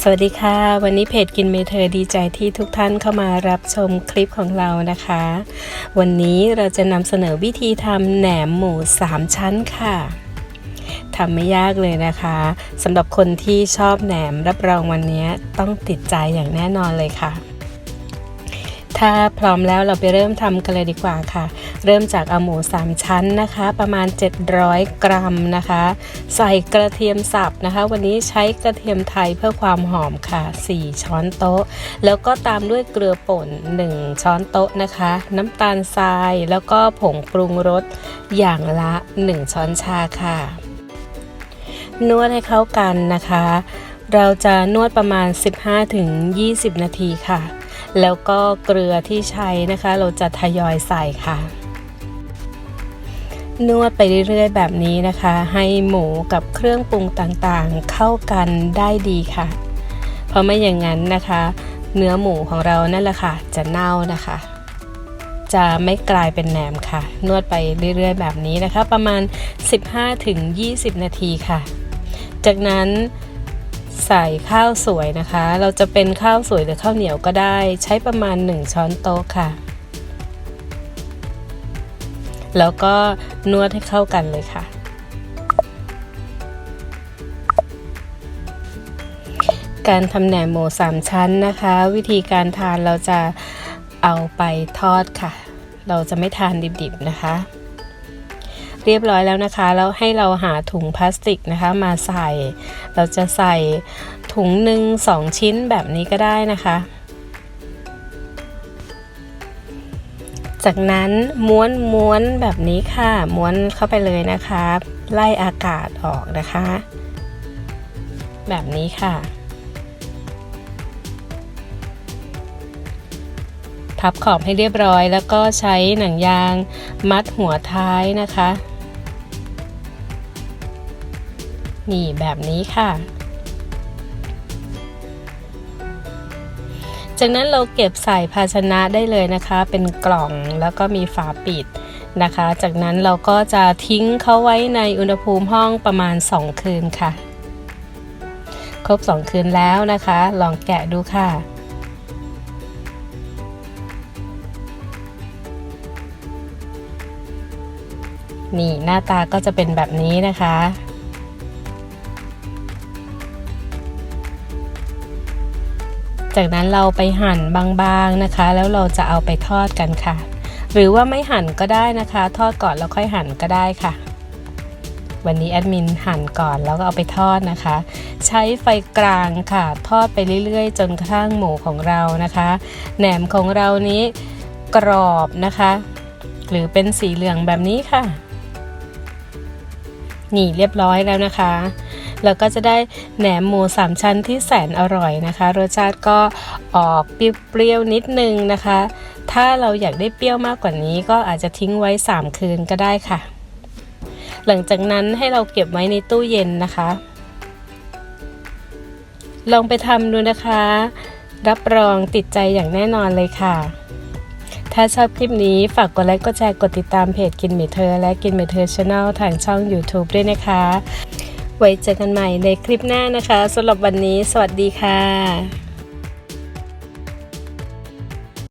สวัสดีค่ะ วันนี้เพจกินเมเธอดีใจที่ทุกท่านเข้ามารับชมคลิปของเรานะคะ วันนี้เราจะนำเสนอวิธีทำแหนมหมู 3 ชั้นค่ะทำไม่ยากเลยนะคะสำหรับคนที่ชอบแหนมรับรองวันนี้ต้องติดใจอย่างแน่นอนเลยค่ะ ถ้าพร้อมแล้วเราไปเริ่มทำกันเลยดีกว่าค่ะ เริ่มจากเอาหมู 3 ชั้นนะคะ ประมาณ 700 กรัมนะคะ ใส่กระเทียมสับนะคะ วันนี้ใช้กระเทียมไทยเพื่อความหอมค่ะ 4 ช้อนโต๊ะ แล้วก็ตามด้วยเกลือป่น 1 ช้อนโต๊ะนะคะ น้ำตาลทราย แล้วก็ผงปรุงรสอย่างละ 1 ช้อนชาค่ะ นวดให้เข้ากันนะคะเราจะนวดประมาณ 15-20 นาทีค่ะ แล้วก็เกลือที่ใช้นะคะ เราจะทยอยใส่ค่ะ นวดไปเรื่อยๆแบบนี้นะคะ ให้หมูกับเครื่องปรุงต่างๆ เข้ากันได้ดีค่ะ เพราะไม่อย่างนั้นนะคะ เนื้อหมูของเรานั่นแหละค่ะ จะเน่านะคะ จะไม่กลายเป็นแหนมค่ะ นวดไปเรื่อยๆแบบนี้นะคะ ประมาณ 15-20 นาทีค่ะ จากนั้น ใส่ข้าวสวยนะคะ เราจะเป็นข้าวสวยหรือข้าวเหนียวก็ได้ ใช้ประมาณ 1 ช้อนโต๊ะค่ะ แล้วก็นวดให้เข้ากันเลยค่ะ การทำแหนมหมูสามชั้นนะคะ วิธีการทานเราจะเอาไปทอดค่ะ เราจะไม่ทานดิบๆนะคะ เรียบร้อยแล้วนะคะ แล้วให้เราหาถุงพลาสติกนะคะมาใส่ เราจะใส่ถุงหนึ่งสองชิ้นแบบนี้ก็ได้นะคะ จากนั้นม้วนม้วนแบบนี้ค่ะ ม้วนเข้าไปเลยนะคะ ไล่อากาศออกนะคะ แบบนี้ค่ะพับขอบให้เรียบร้อยแล้วก็ใช้หนังยางมัดหัวท้ายนะคะ นี่แบบนี้ค่ะ จากนั้นเราเก็บใส่ภาชนะได้เลยนะคะ เป็นกล่องแล้วก็มีฝาปิดนะคะ จากนั้นเราก็จะทิ้งเขาไว้ในอุณหภูมิห้องประมาณ 2 คืนค่ะ ครบ 2 คืนแล้วนะคะ ลองแกะดูค่ะนี่หน้าตาก็จะเป็นแบบนี้นะคะ จากนั้นเราไปหั่นบางๆนะคะ แล้วเราจะเอาไปทอดกันค่ะ หรือว่าไม่หั่นก็ได้นะคะ ทอดก่อนแล้วค่อยหั่นก็ได้ค่ะ วันนี้แอดมินหั่นก่อนแล้วก็เอาไปทอดนะคะ ใช้ไฟกลางค่ะ ทอดไปเรื่อยๆ จนกระทั่งหมูของเรานะคะ แหนมของเรานี้กรอบนะคะ หรือเป็นสีเหลืองแบบนี้ค่ะ นี่เรียบร้อยแล้วนะคะ แล้วก็จะได้แหนมหมูสามชั้นที่แสนอร่อยนะคะ รสชาติก็ออกเปรี้ยวๆนิดนึงนะคะ ถ้าเราอยากได้เปรี้ยวมากกว่านี้ก็อาจจะทิ้งไว้ 3 คืนก็ได้ค่ะ หลังจากนั้นให้เราเก็บไว้ในตู้เย็นนะคะ ลองไปทำดูนะคะ รับรองติดใจอย่างแน่นอนเลยค่ะถ้าชอบคลิปนี้ฝากกดไลค์ กดแชร์ กดติดตามเพจกินเมเธอและกินเมเธอช n แนลทางช่อง YouTube ด้วยนะคะ ไว้เจอกันใหม่ในคลิปหน้านะคะสำหรับวันนี้ สวัสดีค่ะ